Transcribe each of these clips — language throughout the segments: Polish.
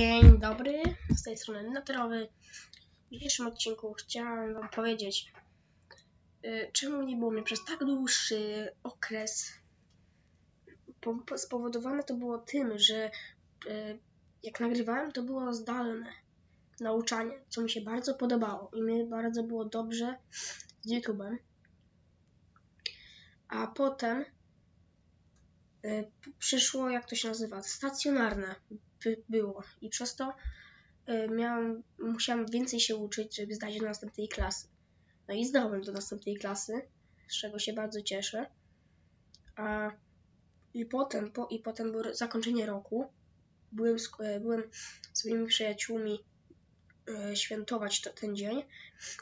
Dzień dobry, z tej strony Naturowy. W dzisiejszym odcinku chciałem Wam powiedzieć, y, czemu nie było mnie przez tak dłuższy okres. Po, po, spowodowane to było tym, że y, jak nagrywałem, to było zdalne nauczanie, co mi się bardzo podobało i mi bardzo było dobrze z YouTube'em. A potem y, przyszło, jak to się nazywa, stacjonarne było i przez to y, miałam, musiałam więcej się uczyć, żeby zdać do następnej klasy. No i zdałem do następnej klasy, z czego się bardzo cieszę. A i potem, po, i potem było zakończenie roku. Byłem z, y, byłem z moimi przyjaciółmi y, świętować to, ten dzień,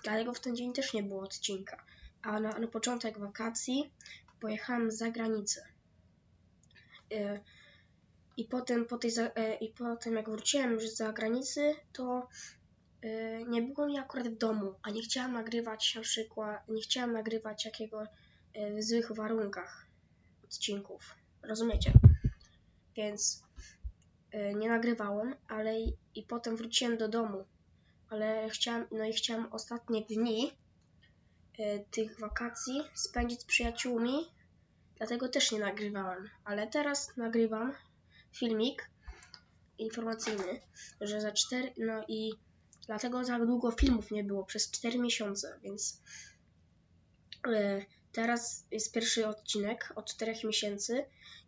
dlatego w ten dzień też nie było odcinka. A na, na początek wakacji pojechałem za granicę. I potem, po tej, e, I potem jak wróciłem już z zagranicy, to e, nie było mnie akurat w domu, a nie chciałam nagrywać na przykład, nie chciałam nagrywać jakiego e, w złych warunkach odcinków. Rozumiecie? Więc nie nagrywałem, ale i, i potem wróciłem do domu. Ale chciałam, no i chciałam ostatnie dni tych wakacji spędzić z przyjaciółmi, dlatego też nie nagrywałem. Ale teraz nagrywam filmik informacyjny, że za 4, no i dlatego tak długo filmów nie było, przez 4 miesiące, więc e, teraz jest pierwszy odcinek od 4 miesięcy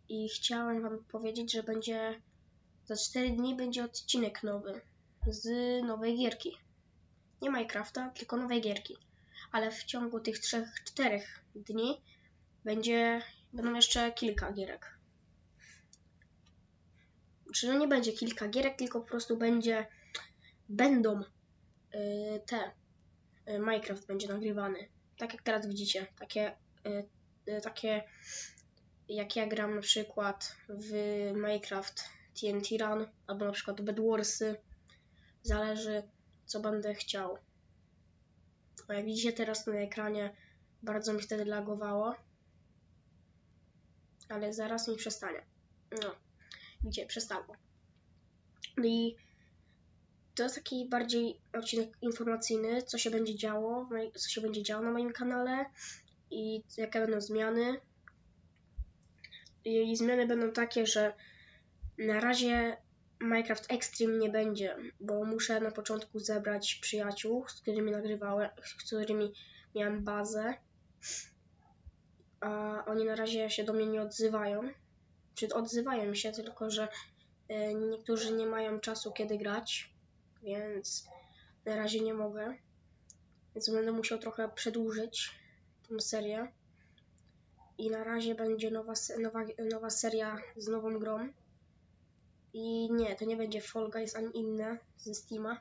i chciałem wam powiedzieć, że będzie za 4 dni będzie odcinek nowy z nowej gierki. Nie Minecrafta, tylko nowej gierki. Ale w ciągu tych 3-4 dni będzie, będą jeszcze kilka gierek czy no nie będzie kilka gierek, tylko po prostu będzie, będą y, te, y, Minecraft będzie nagrywany. Tak jak teraz widzicie, takie, y, takie jak ja gram na przykład w Minecraft TNT Run, albo na przykład Bed Warsy. Zależy, co będę chciał. A jak widzicie teraz na ekranie, bardzo mi wtedy lagowało. Ale zaraz mi przestanie. No gdzie przestało. No i to jest taki bardziej odcinek informacyjny, co się będzie działo, co się będzie działo na moim kanale i jakie będą zmiany. I zmiany będą takie, że na razie Minecraft Extreme nie będzie, bo muszę na początku zebrać przyjaciół, z którymi nagrywałem, z którymi miałem bazę, a oni na razie się do mnie nie odzywają czy odzywają się, tylko że e, niektórzy nie mają czasu kiedy grać, więc na razie nie mogę. Więc będę musiał trochę przedłużyć tą serię. I na razie będzie nowa, nowa, nowa seria z nową grą. I nie, to nie będzie Fall Guys ani inne ze Steama.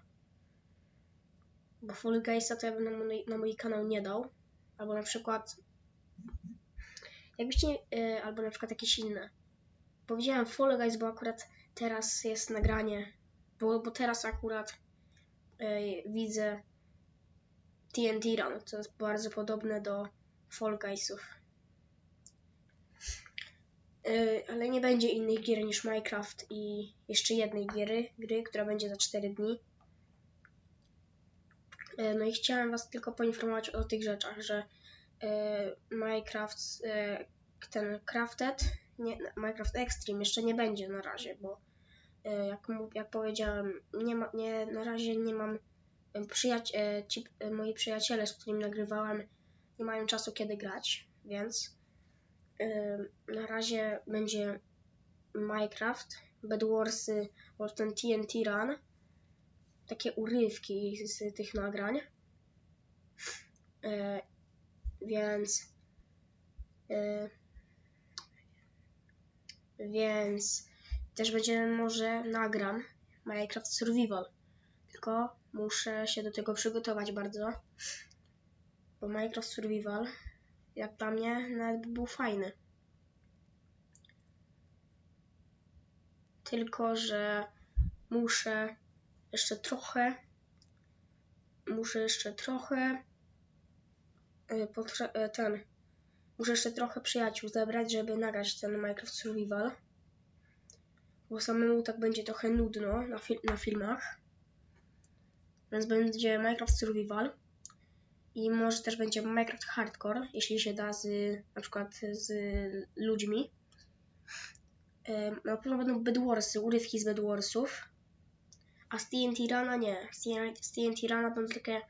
Bo Fall Guysa to ja bym na mój, na mój kanał nie dał. Albo na przykład. Jakbyście. e, albo na przykład jakieś inne powiedziałem Fall Guys, bo akurat teraz jest nagranie, bo, bo teraz akurat ej, widzę TNT Run, to jest bardzo podobne do Fall Guysów. Ej, ale nie będzie innych gier niż Minecraft i jeszcze jednej giery, gry, która będzie za 4 dni. E, No i chciałem Was tylko poinformować o tych rzeczach, że e, Minecraft, e, ten Crafted nie, Minecraft Extreme jeszcze nie będzie na razie, bo e, jak, jak powiedziałem, nie ma, nie, na razie nie mam e, przyjaci- e, ci, moi przyjaciele, z którymi nagrywałem, nie mają czasu kiedy grać, więc na razie będzie Minecraft, Bed Warsy oraz ten TNT Run, takie urywki z tych nagrań, więc e, więc też będzie może nagram Minecraft Survival. Tylko muszę się do tego przygotować bardzo. Bo Minecraft Survival, jak dla mnie, nawet by był fajny. Tylko, że muszę jeszcze trochę. Muszę jeszcze trochę. potrze- y, ten. Muszę jeszcze trochę przyjaciół zebrać, żeby nagrać ten Minecraft Survival. bo samemu tak będzie trochę nudno na, fil- na filmach. Więc będzie Minecraft Survival i może też będzie Minecraft Hardcore, jeśli się da z na przykład z ludźmi. Na pewno będą Bedwarsy, urywki z Bedwarsów. A z TNT Rana nie. Z TNT Rana będą takie.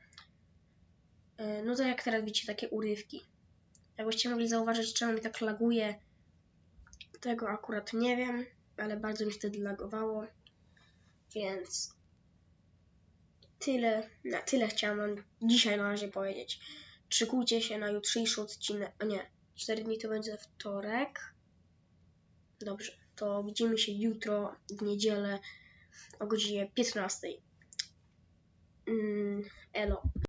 e, No to jak teraz widzicie, takie urywki. Jakbyście mogli zauważyć, czemu mi tak laguje, tego akurat nie wiem, ale bardzo mi wtedy lagowało. Więc tyle, na tyle chciałam dzisiaj na razie powiedzieć. Szykujcie się na jutrzejszy odcinek. A nie, 4 dni to będzie wtorek. Dobrze, to widzimy się jutro w niedzielę o godzinie 15. Mm, elo.